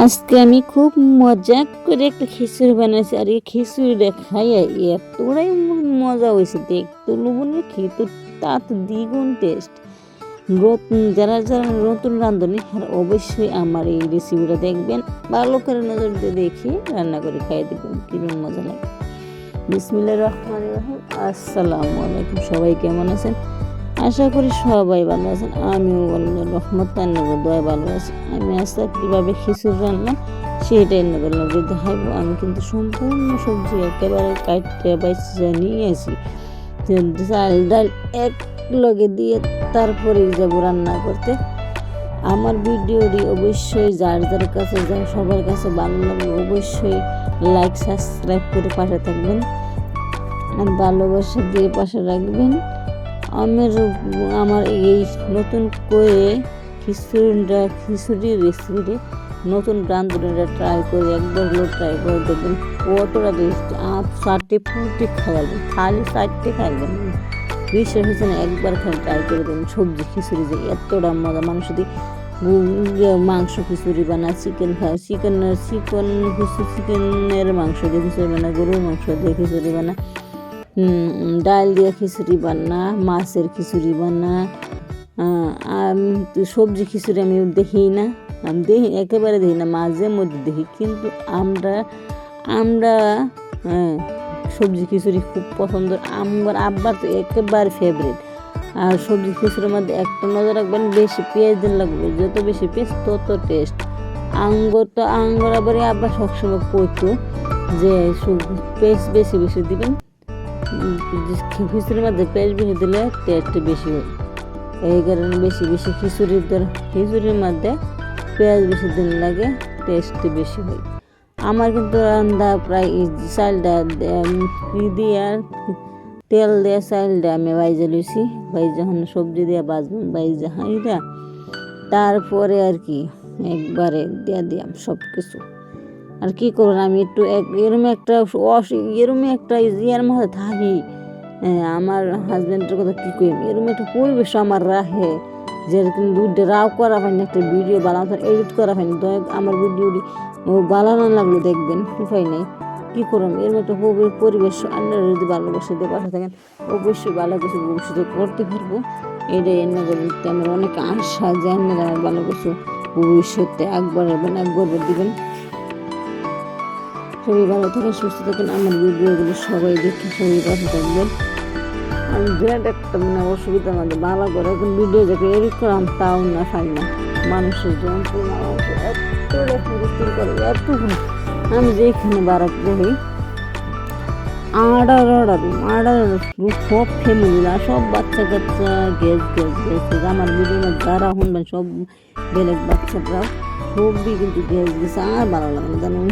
আজকে আমি খুব মজা করে একটা খিচুড়ি বানাইছি, আর এই খিচুড়িটা খাইয়া এতটাই মজা হয়েছে দেখতে। লবণে খেতে তা তো দ্বিগুণ টেস্ট যারা যারা নতুন রাঁধুনি আর অবশ্যই আমার এই রেসিপিটা দেখবেন। ভালো করে নজর দিয়ে দেখে রান্না করে খাইয়ে দেখবেন কীরকম মজা লাগে। বিসমিল্লা রহমান রহিম। আসসালামু আলাইকুম। সবাই কেমন আছেন? আশা করি সবাই ভালো আছেন, আমিও আল্লাহ রহমত আন্নাগর দয়া ভালো আছি। আমি আস্তে কীভাবে খিচুড়ি রান্না সেটাই এন্নাগর লগে দেখাবো। আমি কিন্তু সম্পূর্ণ সবজি একেবারে কাটতে বাইসে নিয়ে আসি যে চাল, ডাল এক লগে দিয়ে তারপরে যাব রান্না করতে। আমার ভিডিওটি অবশ্যই যার যার কাছে যার সবার কাছে ভালো লাগবে অবশ্যই লাইক সাবস্ক্রাইব করে পাশে থাকবেন। আর ভালোবাসা দিয়ে পাশে রাখবেন। আমার আমার এই নতুন করে খিচুড়িটা খিচুড়ির রেসিপিটি নতুন রাঁধুনিটা ট্রাই করে, একবার হলো ট্রাই করে দেখবেন। কতটা টেস্টি আপ চারটে ফুটে খাওয়াবেন খালি চারটে খাইবেন। বিশ্বাস হচ্ছে না, একবার খালি ট্রাই করে দেবেন সবজি খিচুড়ি যে এতটা মজা। মানুষ যদি মাংস খিচুড়ি বানায় চিকেন খায় চিকেন চিকেন চিকেনের মাংস দিয়ে খিচুড়ি বানায়, গরুর মাংস দিয়ে খিচুড়ি বানায়। ডাল দিয়ে খিচুড়ি বানা মাছের খিচুড়ি বানা আহ, আর সবজি খিচুড়ি আমি দেখি না। আমি দেখি একেবারে দেখি না মাঝে মধ্যে দেখি কিন্তু আমরা আমরা হ্যাঁ সবজি খিচুড়ি খুব পছন্দ। আমার আব্বার তো একেবারে ফেভারিট আর সবজি খিচুড়ির মধ্যে একটা নজর রাখবেন বেশি পেঁয়াজ দিন লাগবে। যত বেশি পেঁয়াজ তত টেস্ট আঙ্গুর তো আঙ্গুর আবার আব্বা সবসময় কইতো যে পেঁয়াজ বেশি বেশি দিবেন। খিচুড়ির মধ্যে পেঁয়াজ বেশি দিলে টেস্ট বেশি হয়। এই কারণে বেশি বেশি খিচুড়ির দর খিচুড়ির মধ্যে পেঁয়াজ বেশি দিন লাগে টেস্ট বেশি হয়। আমার কিন্তু রান্না প্রায় চালটা দিয়ে তেল দিয়ে চালটা আমি বাইজে লইছি। বাই যখন সবজি দিয়ে বাজবো বাইজে হাইরা তারপরে আর কি একবারে দিয়ে দিয়াম সব কিছু আর কি করুন আমি একটু এক এরম একটা অস এরম একটা ইয়ার মধ্যে থাকি। আমার হাজব্যান্ডের কথা কী করি এরম একটা পরিবেশ আমার রাখে, যেরকম দুধে রাও করা হয় না একটা ভিডিও বানাতে এডিট করা হয়নি। দয়া আমার ভিডিওটি বানানো লাগল দেখবেন উপায় নেই কী করুন এরকম একটা পরি- পরিবেশ আপনারা যদি ভালোবাসে দিয়ে, পাশে থাকেন, অবশ্যই ভালো কিছু ভবিষ্যতে করতে পারব। এটাই এনে করতে আমার অনেক আশা যে আপনারা ভালো ভবিষ্যতে একবার একবার দিবেন। সবাই ভালো থাকেন, সুস্থ থাকেন। আমার ভিডিওগুলো সবাই দেখে সবাই পাশে থাকবেন। আমি বিরাট একটা মানে অসুবিধা আমাদের ভালো করে, এখন ভিডিও দেখে এডিট করাম তাও না পাই না। মানুষের যন্ত্রণা এত করে আমি যেখানে বারাক করি, আড়ার আড়ার আড়ার সব ফ্যামিলিরা সব বাচ্চা কাচ্চা গ্যাস গ্যাস গ্যাস আমার ভিডিও যারা শুনবেন সব বেলেগ বাচ্চারা, সবই কিন্তু গ্যাস গেছে আর ভালো লাগে জানেন?